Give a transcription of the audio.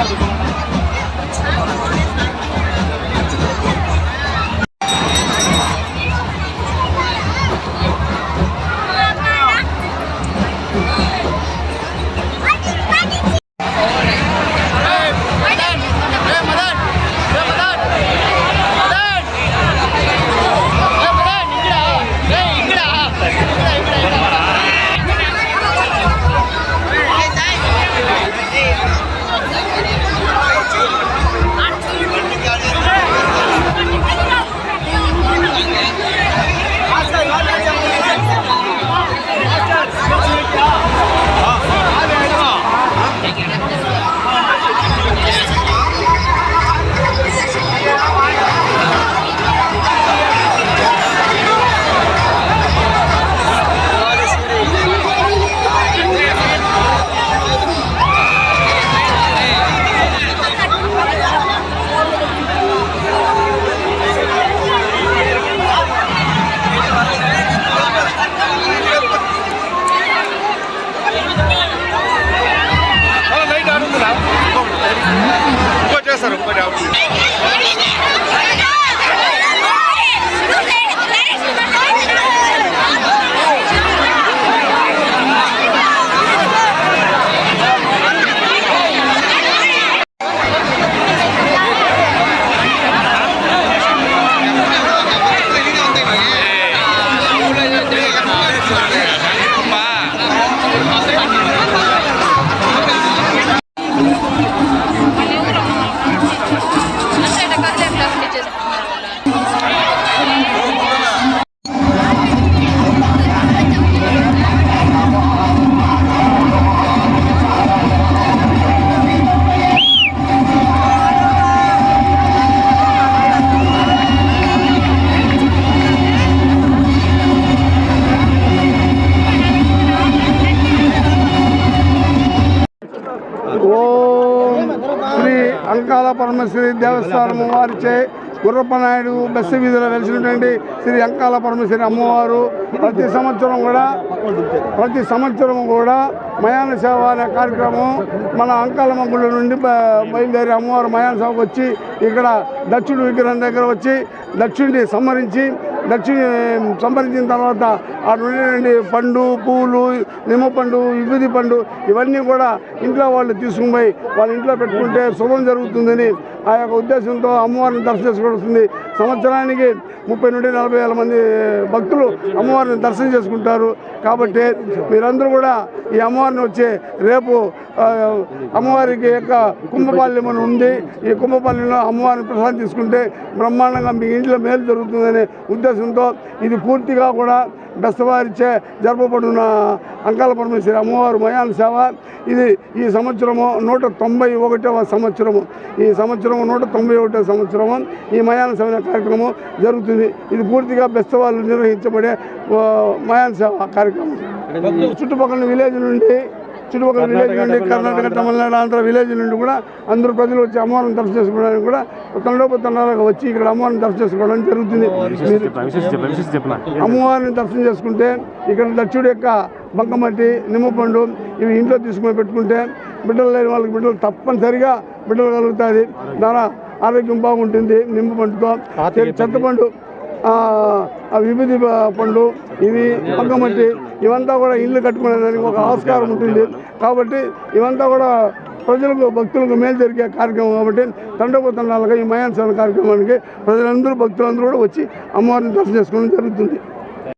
Obrigado. casa, no. Ankala Parameshwari దేవస్థానము వారిచే గుర్రప్పనాయుడు bus వీధిలో వెలిసినటువంటి శ్రీ అంకాల పరమేశ్వరి అమ్మవారు. ప్రతి సంవత్సరం కూడా ప్రతి సంవత్సరం కూడా మయాన సేవ అనే కార్యక్రమం మన అంకాలమ్మ గుళ్ళ నుండి బయలుదేరి అమ్మవారు మయాన సేవకు వచ్చి ఇక్కడ దక్షుడి విగ్రహం దగ్గర వచ్చి దక్షుడిని సంహరించి దక్షి సంపాదించిన తర్వాత ఆ నుండి పండు పువ్వులు నిమ్మ పండు విభూది పండు ఇవన్నీ కూడా ఇంట్లో వాళ్ళు తీసుకుని పోయి వాళ్ళ ఇంట్లో పెట్టుకుంటే శుభం జరుగుతుందని ఆ యొక్క ఉద్దేశంతో అమ్మవారిని దర్శనం చేసుకోవాల్సింది సంవత్సరానికి ముప్పై నుండి నలభై వేల మంది భక్తులు అమ్మవారిని దర్శనం చేసుకుంటారు. కాబట్టి మీరందరూ కూడా ఈ అమ్మవారిని వచ్చి రేపు అమ్మవారికి యొక్క కుంభపాల్యం అని ఉంది. ఈ కుంభపాల్యంలో అమ్మవారిని ప్రసాదం తీసుకుంటే బ్రహ్మాండంగా మీ ఇంట్లో మేలు జరుగుతుందనే ఉద్దేశంతో ఇది పూర్తిగా కూడా బెస్తవారిచే జరపబడిన అంకాల పరమేశ్వరి అమ్మవారు మయాన సేవ. ఇది ఈ సంవత్సరము నూట తొంభై ఒకటవ సంవత్సరము. ఈ సంవత్సరము నూట తొంభై ఒకటవ సంవత్సరము ఈ మయాన సేవ కార్యక్రమం జరుగుతుంది. ఇది పూర్తిగా బెస్తవాళ్ళు నిర్వహించబడే మయాన సేవ కార్యక్రమం. చుట్టుపక్కల విలేజ్ నుండి చుట్టుపక్కల విలేజ్ నుండి కర్ణాటక తమిళనాడు ఆంధ్ర విలేజ్ నుండి కూడా అందరూ ప్రజలు వచ్చి అమ్మవారిని దర్శనం చేసుకోవడానికి కూడా తండోపతండాలుగా వచ్చి ఇక్కడ అమ్మవారిని దర్శనం చేసుకోవడం జరుగుతుంది. అమ్మవారిని దర్శనం చేసుకుంటే ఇక్కడ దక్షుడి యొక్క బంకమట్టి నిమ్మపండు ఇవి ఇంట్లో తీసుకొని పెట్టుకుంటే బిడ్డలు లేని వాళ్ళకి బిడ్డలు తప్పనిసరిగా బిడ్డలు కలుగుతుంది దాని ఆరోగ్యం బాగుంటుంది నిమ్మపండుతో. చింతపండు విభూతి పండ్లు పండు ఇవి పక్కమట్టి ఇవంతా కూడా ఇల్లు కట్టుకునేదానికి ఒక ఆస్కారం ఉంటుంది. కాబట్టి ఇవంతా కూడా ప్రజలకు భక్తులకు మేలు జరిగే కార్యక్రమం కాబట్టి తండోపతండాలుగా ఈ మయాన్ కార్యక్రమానికి ప్రజలందరూ భక్తులందరూ కూడా వచ్చి అమ్మవారిని దర్శనం చేసుకోవడం జరుగుతుంది.